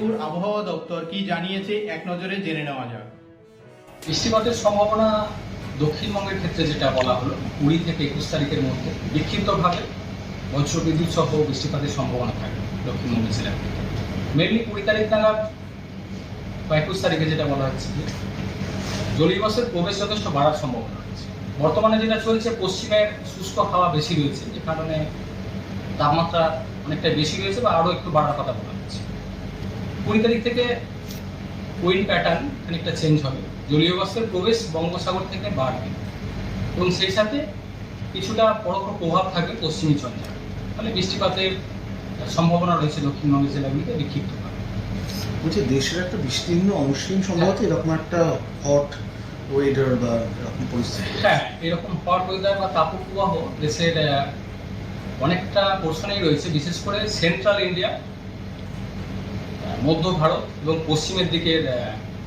আলিপুর আবহাওয়া দপ্তর কি জানিয়েছে, এক নজরে জেনে নেওয়া যাক। বৃষ্টিপাতের সম্ভাবনা দক্ষিণবঙ্গের ক্ষেত্রে যেটা বলা হলো, কুড়ি থেকে একুশ তারিখের মধ্যে বিক্ষিপ্তভাবে বজ্রবিদ্যুৎ সহ বৃষ্টিপাতের সম্ভাবনা থাকে দক্ষিণবঙ্গ জেলার মেনলি কুড়ি তারিখ নাগাদ বা একুশ তারিখে যেটা বলা হচ্ছে যে জলীয়বাসের প্রবেশ যথেষ্ট বাড়ার সম্ভাবনা রয়েছে। বর্তমানে যেটা চলছে, পশ্চিমের শুষ্ক হাওয়া বেশি রয়েছে, যে কারণে তাপমাত্রা অনেকটা বেশি রয়েছে বা আরও একটু বাড়ার কথা বলা কুড়ি তারিখ থেকে উইন্ড প্যাটার্ন খানিকটা চেঞ্জ হবে। জলীয় বাষ্পের প্রবেশ বঙ্গোসাগর থেকে বাড়বে। এবং সেই সাথে কিছুটা পরোক্ষ প্রভাব থাকবে পশ্চিমী চন্দ্রে। ফলে বৃষ্টিপাতের সম্ভাবনা রয়েছে দক্ষিণবঙ্গের জেলাগুলিতে বিক্ষিপ্তভাবে। বলছি দেশের একটা বিস্তীর্ণ অংশীন সম্ভবত এরকম একটা হট ওয়েদার বা এরকম পরিস্থিতি। হ্যাঁ এরকম হট ওয়েদার বা তাপপ্রবাহ দেশের অনেকটা পোর্শনেই রয়েছে। বিশেষ করে সেন্ট্রাল ইন্ডিয়া মধ্য ভারত এবং পশ্চিমের দিকের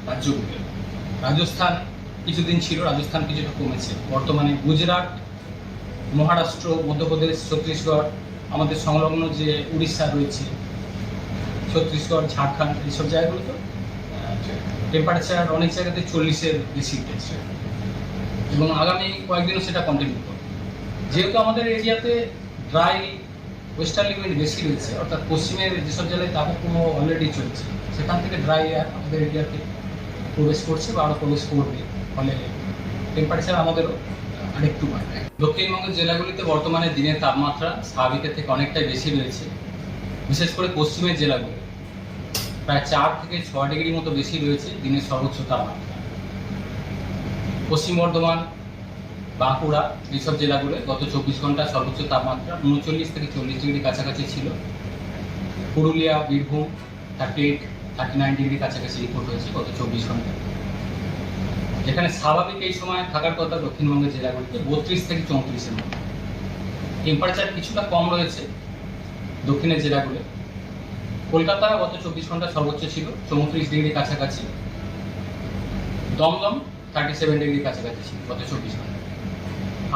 রাজ্যগুলো। রাজস্থান কিছুদিন ছিল, রাজস্থান কিছুটা কমেছে। বর্তমানে গুজরাট, মহারাষ্ট্র, মধ্যপ্রদেশ, ছত্তিশগড়, আমাদের সংলগ্ন যে উড়িষ্যা রয়েছে, ছত্তিশগড়, ঝাড়খণ্ড, এইসব জায়গাগুলোতে টেম্পারেচার অনেক জায়গাতে চল্লিশের বেশি রয়েছে এবং আগামী কয়েকদিনও সেটা কন্টিনিউ করবে। যেহেতু আমাদের এরিয়াতে ড্রাই ওয়েস্টার্লি উইন্ড বেশি রয়েছে, অর্থাৎ পশ্চিমের যেসব জেলায় তাপপ্রবাহ অলরেডি চলছে। সেখান থেকে ড্রাই এয়ার আমাদের এরিয়াতে প্রবেশ করছে বা আরও প্রবেশ করবে। ফলে টেম্পারেচার আমাদেরও আরেকটু বাড়বে। দক্ষিণবঙ্গের জেলাগুলিতে বর্তমানে দিনের তাপমাত্রা স্বাভাবিকের থেকে অনেকটাই বেশি রয়েছে। বিশেষ করে পশ্চিমের জেলাগুলি। প্রায় চার থেকে ছয় ডিগ্রি মতো বেশি রয়েছে দিনের সর্বোচ্চ তাপমাত্রা। পশ্চিম বর্ধমান বাঁকুড়া এইসব জেলাগুলো গত চব্বিশ ঘণ্টা সর্বোচ্চ তাপমাত্রা উনচল্লিশ থেকে চল্লিশ ডিগ্রি কাছাকাছি ছিল। Purulia, Birbhum thirty eight thirty nine degree কাছাকাছি রিপোর্ট হয়েছে গত চব্বিশ ঘণ্টা। যেখানে স্বাভাবিক এই সময় থাকার কথা দক্ষিণবঙ্গের জেলাগুলিতে বত্রিশ থেকে চৌত্রিশের মধ্যে টেম্পারেচার কিছুটা কম রয়েছে দক্ষিণের জেলাগুলো। কলকাতা গত চব্বিশ ঘণ্টা সর্বোচ্চ ছিল, চৌত্রিশ ডিগ্রি কাছাকাছি। দমদম থার্টি সেভেন ডিগ্রি কাছাকাছি ছিল গত চব্বিশ ঘণ্টা।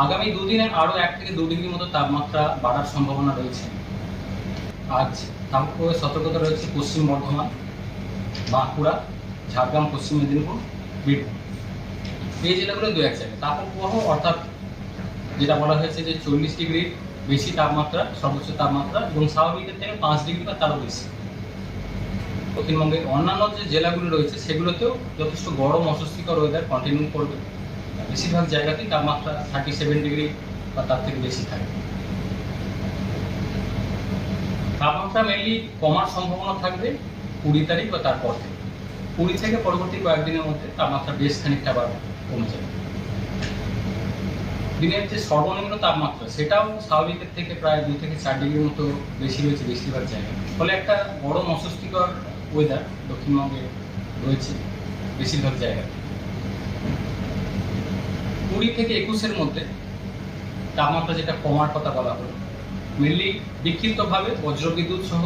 আগামী দুদিনে আরও এক থেকে দু ডিগ্রি মতো তাপমাত্রা বাড়ার সম্ভাবনা রয়েছে। আজ তাপপ্রবাহের সতর্কতা রয়েছে পশ্চিম বর্ধমান, বাঁকুড়া, ঝাড়গ্রাম, পশ্চিম মেদিনীপুর, বীরভূম। এই জেলাগুলো দু এক জায়গায় তাপপ্রবাহ, অর্থাৎ যেটা বলা হয়েছে যে চল্লিশ ডিগ্রি বেশি তাপমাত্রা, সর্বোচ্চ তাপমাত্রা এবং স্বাভাবিকের থেকে পাঁচ ডিগ্রি বা তারও বেশি। দক্ষিণবঙ্গের অন্যান্য যে জেলাগুলো রয়েছে, সেগুলোতেও যথেষ্ট গরম, অস্বস্তিকর ওয়েদার কন্টিনিউ করবে। বেশিরভাগ জায়গাতেই তাপমাত্রা থার্টি সেভেন ডিগ্রি বা তার থেকে বেশি থাকে। তাপমাত্রা মেনলি কমার সম্ভাবনা থাকবে কুড়ি তারিখ বা তারপর থেকে। কুড়ি থেকে পরবর্তী কয়েকদিনের মধ্যে তাপমাত্রা বেশ খানিকটা আবার কমে যাবে। দিনের যে সর্বনিম্ন তাপমাত্রা, সেটাও স্বাভাবিকের থেকে প্রায় দু থেকে চার ডিগ্রির মতো বেশি রয়েছে বেশিরভাগ জায়গায়। ফলে একটা গরম অস্বস্তিকর ওয়েদার দক্ষিণবঙ্গে রয়েছে বেশিরভাগ জায়গায় কুড়ি থেকে একুশের মধ্যে তাপমাত্রা যেটা কমার কথা বলা হলো মেনলি বিক্ষিপ্তভাবে বজ্রবিদ্যুৎ সহ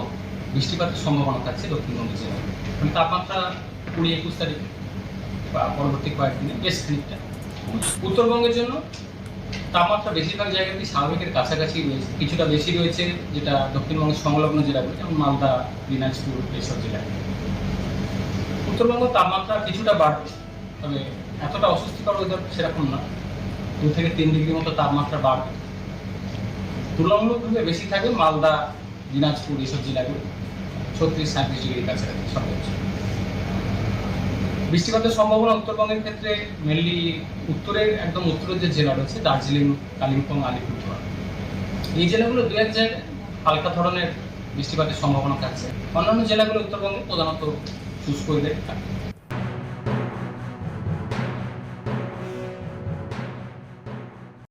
বৃষ্টিপাতের সম্ভাবনা থাকছে দক্ষিণবঙ্গ জেলায়। মানে তাপমাত্রা কুড়ি একুশ তারিখ বা পরবর্তী কয়েকদিনে বেশ খানিকটা উত্তরবঙ্গের জন্য তাপমাত্রা বেশিরভাগ জায়গাতেই স্বাভাবিকের কাছাকাছি রয়েছে। কিছুটা বেশি রয়েছে যেটা দক্ষিণবঙ্গের সংলগ্ন জেলাগুলো, যেমন মালদা, দিনাজপুর, এইসব জেলায়। উত্তরবঙ্গ তাপমাত্রা কিছুটা বাড়বে, তবে এতটা অস্বস্তিকর ওয়েদার সেরকম না। দু থেকে তিন ডিগ্রি মতো তাপমাত্রা বাড়বে। তুলনামূলকভাবে বেশি থাকে মালদা, দিনাজপুর, এইসব জেলাগুলো। ছত্রিশ, সাঁত্রিশ ডিগ্রির কাছাকাছি সর্বোচ্চ বৃষ্টিপাতের সম্ভাবনা উত্তরবঙ্গের ক্ষেত্রে মেনলি উত্তরের একদম উত্তরের যে জেলা রয়েছে, দার্জিলিং, কালিম্পং, আলিপুরদুয়ার। এই জেলাগুলো দু এক জায়গায় হালকা ধরনের বৃষ্টিপাতের সম্ভাবনা থাকছে। অন্যান্য জেলাগুলো উত্তরবঙ্গে প্রধানত শুষ্ক ওয়েদার থাকে।